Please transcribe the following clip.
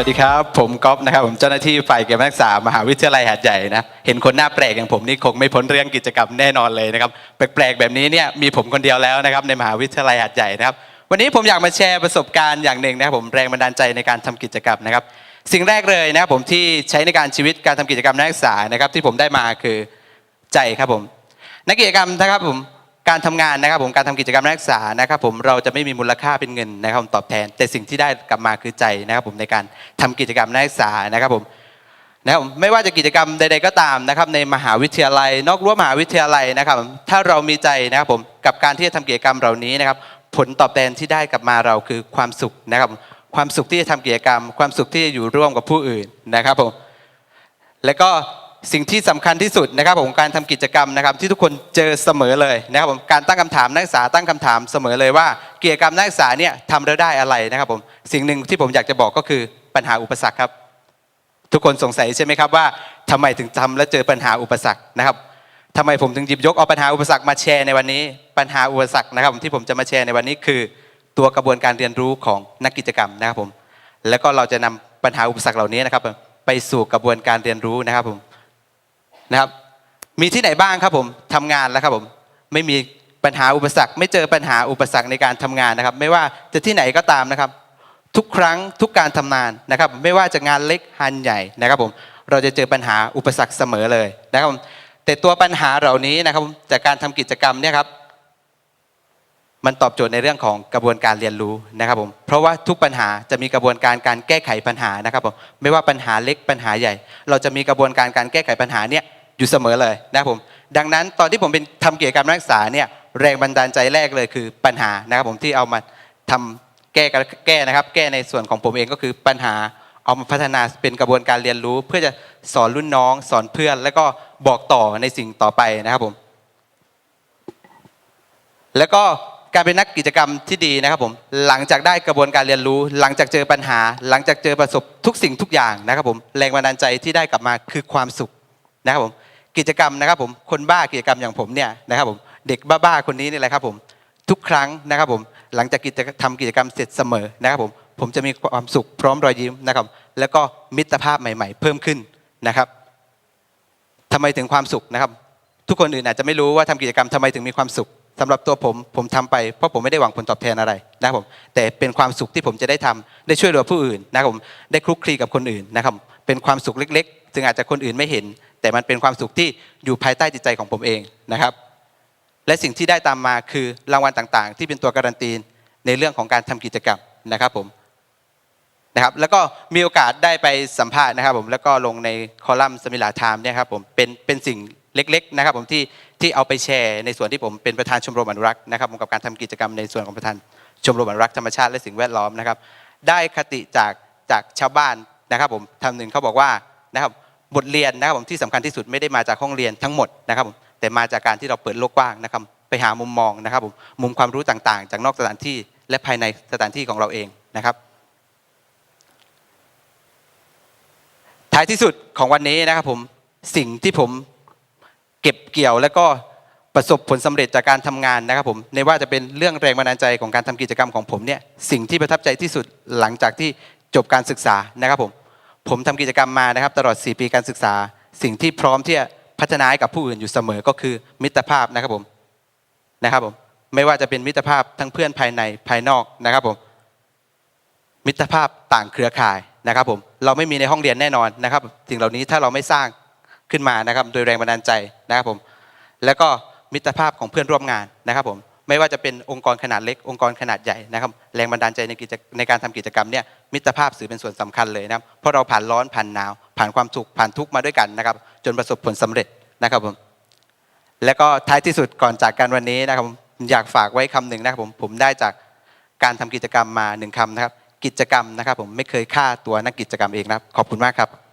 วัสดีครับ ผมก๊อฟนะครับ ผมเจ้าหน้าที่ฝ่ายเก็บรักษามหาวิทยาลัยหาดใหญ่นะ เห็นคนหน้าแปลกอย่างผมนี่คงไม่พ้นเรื่องกิจกรรมแน่นอนเลยนะครับ แปลกๆแบบนี้เนี่ยมีผมคนเดียวแล้วนะครับในมหาวิทยาลัยหาดใหญ่นะครับ วันนี้ผมอยากมาแชร์ประสบการณ์อย่างหนึ่งนะครับผมแรงบันดาลใจในการทำกิจกรรมนะครับ สิ่งแรกเลยนะครับผมที่ใช้ในการชีวิตการทำกิจกรรมนักศึกษานะครับที่ผมได้มาคือใจครับผมนักกิจกรรมนะครับผม การทำงานนะครับผมการทำกิจกรรมนักศึกษานะครับผมเราจะไม่มีมูลค่าเป็นเงินนะครับผมตอบแทน แต่สิ่งที่ได้กลับมาคือใจนะครับผมในการทำกิจกรรมนักศึกษานะครับผมนะครับผมไม่ว่าจะกิจกรรมใดๆก็ตามนะครับในมหาวิทยาลัย นอกรั้วมหาวิทยาลัยนะครับ ถ้าเรามีใจนะครับผมกับการที่จะทำกิจกรรมเหล่านี้นะครับผลตอบแทนที่ได้กลับมาเราคือความสุขนะครับความสุขที่จะทำกิจกรรม ความสุขที่จะอยู่ร่วมกับผู้อื่นนะครับผมแล้วก็ สิ่งที่สำคัญที่สุดนะครับผมการทำกิจกรรมนะครับที่ทุกคนเจอเสมอเลยนะครับผมการตั้งคำถามนักศึกษาตั้งคำถามเสมอเลยว่ากิจกรรมนักศึกษาเนี่ยทำแล้วได้อะไรนะครับผมสิ่งหนึ่งที่ผมอยากจะบอกก็คือปัญหาอุปสรรคครับ ทุกคนสงสัยใช่ไหมครับว่าทำไมถึงทำและเจอปัญหาอุปสรรคนะครับทำไมผมถึงหยิบยกเอาปัญหาอุปสรรคมาแชร์ในวันนี้ ปัญหาอุปสรรคนะครับที่ผมจะมาแชร์ในวันนี้คือ ตัวกระบวนการเรียนรู้ของนักกิจกรรมนะครับผมแล้วก็เราจะนำปัญหาอุปสรรคเหล่านี้นะครับไปสู่กระบวนการเรียนรู้นะครับผม นะครับ มีที่ไหนบ้างครับผมทำงานแล้วครับผมไม่มีปัญหาอุปสรรค ไม่เจอปัญหาอุปสรรคในการทำงานนะครับ ไม่ว่าจะที่ไหนก็ตามนะครับ ทุกครั้งทุกการทำงานนะครับ ไม่ว่าจะงานเล็กงานใหญ่นะครับผมเราจะเจอปัญหาอุปสรรคเสมอเลยนะครับผมแต่ตัวปัญหาเหล่านี้นะครับจากการทำกิจกรรมเนี่ยครับมันตอบโจทย์ในเรื่องของกระบวนการเรียนรู้นะครับผม เพราะว่าทุกปัญหาจะมีกระบวนการการแก้ไขปัญหานะครับผม ไม่ว่าปัญหาเล็กปัญหาใหญ่ เราจะมีกระบวนการการแก้ไขปัญหาเนี่ย อยู่เสมอเลยนะครับผม ดังนั้นตอนที่ผมเป็นทำกิจกรรมนักศึกษาเนี่ยแรงบันดาลใจแรกเลยคือปัญหานะครับผมที่เอามาทำแก้กันแก้นะครับ แก้ในส่วนของผมเองก็คือปัญหาเอามาพัฒนาเป็นกระบวนการเรียนรู้ เพื่อจะสอนรุ่นน้อง สอนเพื่อน แล้วก็บอกต่อในสิ่งต่อไปนะครับผม แล้วก็การเป็นนักกิจกรรมที่ดีนะครับผมหลังจากได้กระบวนการเรียนรู้ หลังจากเจอปัญหา หลังจากเจอประสบทุกสิ่งทุกอย่างนะครับผมแรงบันดาลใจที่ได้กลับมาคือความสุขนะครับผม กิจกรรมนะครับผมคนบ้ากิจกรรมอย่างผมเนี่ยนะครับผมเด็กบ้าๆคนนี้นี่แหละครับผมทุกครั้งนะครับผมหลังจากกิจทำกิจกรรมเสร็จเสมอนะครับผมผมจะมีความสุขพร้อมรอยยิ้มนะครับ แล้วก็มิตรภาพใหม่ ๆ เพิ่มขึ้นนะครับทำไมถึงความสุขนะครับ ทุกคนอื่นอาจจะไม่รู้ว่าทำกิจกรรมทำไมถึงมีความสุขสำหรับตัวผมผมทำไปเพราะผมไม่ได้หวังผลตอบแทนอะไรนะครับผมแต่เป็นความสุขที่ผมจะได้ทำได้ช่วยเหลือผู้อื่นนะครับผมได้คลุกคลีกับคนอื่นนะครับ เป็นความสุขเล็กๆซึ่งอาจจะคนอื่นไม่เห็น แต่มันเป็นความสุขที่อยู่ภายใต้จิตใจของผมเองนะครับ และสิ่งที่ได้ตามมาคือรางวัลต่างๆ ที่เป็นตัวการันตีในเรื่องของการทำกิจกรรมนะครับผมนะครับแล้วก็มีโอกาสได้ไปสัมภาษณ์นะครับผมแล้วก็ลงในคอลัมน์สมิลาไทม์เนี่ยครับผมเป็นเป็นสิ่งเล็กๆนะครับผมที่ที่เอาไปแชร์ในส่วนที่ผมเป็นประธานชมรมอนุรักษ์นะครับผมกับการทำกิจกรรมในส่วนของประธานชมรมอนุรักษ์ธรรมชาติและสิ่งแวดล้อมนะครับ ได้คติจากจากชาวบ้าน นะครับผมทำหนึ่งเขาบอกว่านะครับบทเรียนนะครับผมที่สำคัญที่สุดไม่ได้มาจากห้องเรียนทั้งหมดนะครับผมแต่มาจากการที่เราเปิดโลกกว้างนะครับไปหามุมมองนะครับผมมุมความรู้ต่างๆ จากนอกสถานที่และภายในสถานที่ของเราเองนะครับ ท้ายที่สุดของวันนี้นะครับผมสิ่งที่ผมเก็บเกี่ยวแล้วก็ประสบผลสำเร็จจากการทำงานนะครับผมในว่าจะเป็นเรื่องแรงบันดาลใจของการทำกิจกรรมของผมเนี่ยสิ่งที่ประทับใจที่สุดหลังจากที่จบการศึกษานะครับผม ผมทำกิจกรรมมานะครับ ตลอด 4 ปีการศึกษา สิ่งที่พร้อมที่จะพัฒนาให้กับผู้อื่นอยู่เสมอก็คือมิตรภาพนะครับผมนะครับผมไม่ว่าจะเป็นมิตรภาพทั้งเพื่อนภายในภายนอกนะครับผมมิตรภาพต่างเครือข่ายนะครับผมเราไม่มีในห้องเรียนแน่นอนนะครับสิ่งเหล่านี้ถ้าเราไม่สร้างขึ้นมานะครับโดยแรงบันดาลใจนะครับผมแล้วก็มิตรภาพของเพื่อนร่วมงานนะครับผม ไม่ว่าจะเป็นองค์กรขนาดเล็ก องค์กรขนาดใหญ่นะครับแรงบันดาลใจในกิจในการทำกิจกรรมเนี่ยมิตรภาพสื่อเป็นส่วนสำคัญเลยนะครับเพราะเราผ่านร้อนผ่านหนาว ผ่านความสุขผ่านทุกข์มาด้วยกันนะครับ จนประสบผลสำเร็จนะครับผมแล้วก็ท้ายที่สุดก่อนจากกันวันนี้นะครับผมอยากฝากไว้คำหนึ่งนะครับผมผมได้จากการทำกิจกรรมมาหนึ่งคำนะครับ กิจกรรมนะครับ ผมไม่เคยฆ่าตัวนักกิจกรรมเองนะครับ ขอบคุณมากครับ